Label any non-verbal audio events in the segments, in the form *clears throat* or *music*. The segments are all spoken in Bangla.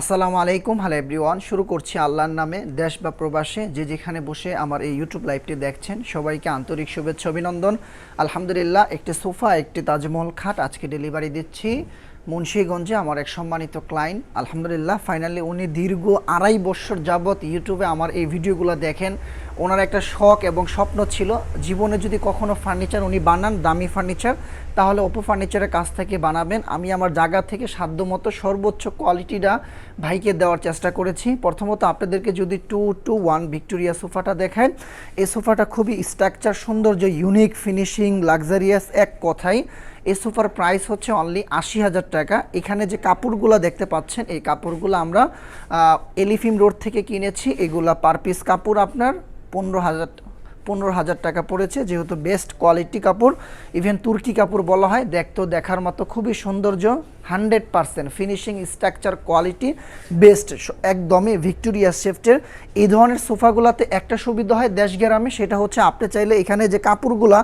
আসসালামু আলাইকুম। হ্যালো এভরিওয়ান, শুরু করছি আল্লাহর নামে দেশ বা প্রবাসে। যে যেখানে বসে আমার এই ইউটিউব লাইভটি দেখছেন, সবাইকে আন্তরিক শুভেচ্ছা, অভিনন্দন। আলহামদুলিল্লাহ, একটি সোফা, একটি তাজমহল খাট আজকে ডেলিভারি দিচ্ছি। মুন্সীগঞ্জে আমার এক সম্মানিত ক্লায়েন্ট আলহামদুলিল্লাহ ফাইনালি উনি দীর্ঘ আড়াই বছর যাবৎ ইউটিউবে আমার এই ভিডিওগুলো দেখেন। ওনার একটা শখ এবং স্বপ্ন ছিল, জীবনে যদি কখনো ফার্নিচার উনি বানান, দামি ফার্নিচার তাহলে অপো ফার্নিচারের কাছ থেকে বানাবেন। আমি আমার জায়গা থেকে সাধ্যমতো সর্বোচ্চ কোয়ালিটিটা ভাইকে দেওয়ার চেষ্টা করেছি। প্রথমত আপনাদেরকে যদি টু টু ওয়ান ভিক্টোরিয়া সোফাটা দেখায় এই সোফাটা খুবই স্ট্রাকচার সৌন্দর্য ইউনিক ফিনিশিং লাক্সারিয়াস এক কথাই এই সোফার প্রাইস হচ্ছে অনলি আশি হাজার টাকা। এখানে যে কাপড়গুলো দেখতে পাচ্ছেন, এই কাপড়গুলো আমরা এলিফিম রোড থেকে কিনেছি। এগুলা পার পিস কাপড় আপনার পনেরো হাজার পনেরো হাজার টাকা পড়েছে। যেহেতু বেস্ট কোয়ালিটি কাপড় ইভেন তুর্কি কাপড় বলা হয়, দেখতেও দেখার মতো খুবই সৌন্দর্য। Hundred percent finishing structure quality best একদমই ভিক্টোরিয়া শেফটের। এই ধরনের সোফাগুলোতে একটা সুবিধা হয় দেশ গ্রামে, সেটা হচ্ছে আপনি চাইলে এখানে যে কাপড়গুলা,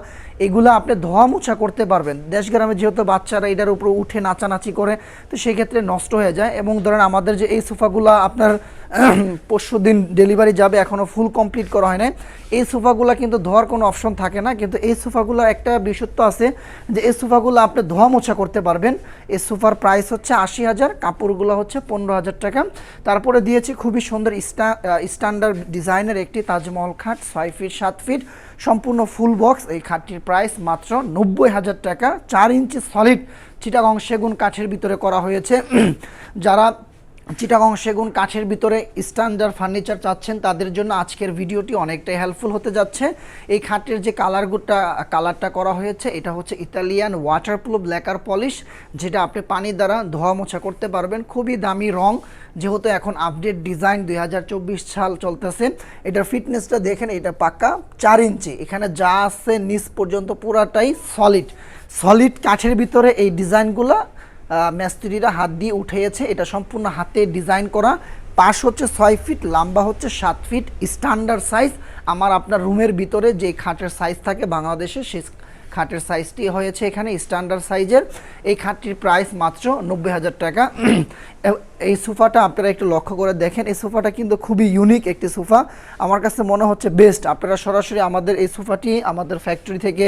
এগুলো আপনি ধোয়া মোছা করতে পারবেন। দেশ গ্রামে যেহেতু বাচ্চারা এটার উপর উঠে নাচানাচি করে, তো সেই ক্ষেত্রে নষ্ট হয়ে যায়। এবং ধরেন আমাদের যে এই সোফাগুলো আপনার *clears throat* পরশু দিন ডেলিভারি যাবে এখনও ফুল কমপ্লিট করা হয় না এই সোফাগুলো কিন্তু ধোয়ার কোনো অপশন থাকে না। কিন্তু এই সোফাগুলোর একটা বিশুদ্ধ আছে যে এই সোফাগুলো আপনি ধোয়া মোছা করতে পারবেন। এই সোফার প্রাইস হচ্ছে আশি হাজার, কাপড়গুলো হচ্ছে পনেরো হাজার টাকা। তারপরে দিয়েছি খুবই সুন্দর স্ট্যান্ডার্ড ডিজাইনের একটি তাজমহল খাট, ছয় ফিট, সাত ফিট। সম্পূর্ণ ফুল বক্স এই খাটটির প্রাইস মাত্র নব্বই হাজার টাকা। চার ইঞ্চি সলিড চিটাগং সেগুন কাঠের ভিতরে করা হয়েছে। *clears throat* যারা চিটাগং সেগুন কাঠের ভিতরে স্ট্যান্ডার্ড ফার্নিচার চাচ্ছেন, তাদের জন্য আজকের ভিডিওটি অনেকটাই হেল্পফুল হতে যাচ্ছে। এই খাটের যে কালারগুটা কালারটা করা হয়েছে, এটা হচ্ছে ইতালিয়ান ওয়াটারপ্রুফ ব্ল্যাকার পলিশ যেটা আপনি পানি দ্বারা ধোয়া মোছা করতে পারবেন। খুবই দামি রং, যেহেতু এখন আপডেট ডিজাইন দুই হাজার চব্বিশ সাল চলতেছে। এটার ফিটনেসটা দেখেন, এটা পাক্কা চার ইঞ্চি। এখানে যা আছে নিচ পর্যন্ত পুরাটাই সলিড সলিড কাঠের ভিতরে এই ডিজাইনগুলো মিস্ত্রিরা হাত দিয়ে উঠেছে এটা সম্পূর্ণ হাতে ডিজাইন করা। পাশ হচ্ছে ছয় ফিট, লম্বা হচ্ছে সাত ফিট স্ট্যান্ডার্ড সাইজ আমার আপনার রুমের ভিতরে যে খাটের সাইজ থাকে বাংলাদেশে সেই খাটের সাইজটি হয়েছে এখানে স্ট্যান্ডার্ড সাইজের এই খাটটির প্রাইস মাত্র নব্বই হাজার টাকা। *clears throat* এই সোফাটা আপনারা একটু লক্ষ্য করে দেখেন। এই সোফাটা কিন্তু খুবই ইউনিক একটি সোফা। আমার কাছে মনে হচ্ছে বেস্ট আপনারা সরাসরি আমাদের এই সোফাটি আমাদের ফ্যাক্টরি থেকে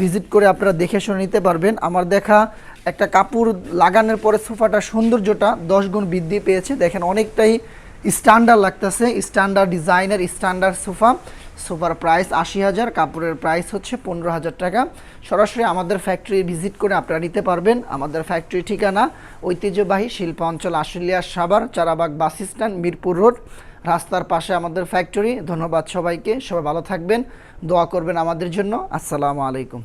ভিজিট করে আপনারা দেখে শুনে নিতে পারবেন। আমার দেখা একটা কাপড় লাগানোর পরে সোফাটা সৌন্দর্যটা দশ গুণ বৃদ্ধি পেয়েছে। দেখেন অনেকটাই স্ট্যান্ডার্ড লাগতেছে স্ট্যান্ডার্ড ডিজাইনের স্ট্যান্ডার্ড সোফা। সোফার প্রাইস আশি হাজার, কাপড়ের প্রাইস হচ্ছে পনেরো হাজার টাকা। সরাসরি আমাদের ফ্যাক্টরি ভিজিট করে আপনারা নিতে পারবেন। আমাদের ফ্যাক্টরি ঠিকানা ঐতিহ্যবাহী শিল্প অঞ্চল আশুলিয়া সাভার, চারাবাগ বাস মিরপুর রোড। রাস্তার পাশে আমাদের ফ্যাক্টরি ধন্যবাদ সবাইকে। সবাই ভালো থাকবেন। দোয়া করবেন আমাদের জন্য। আসসালামু আলাইকুম।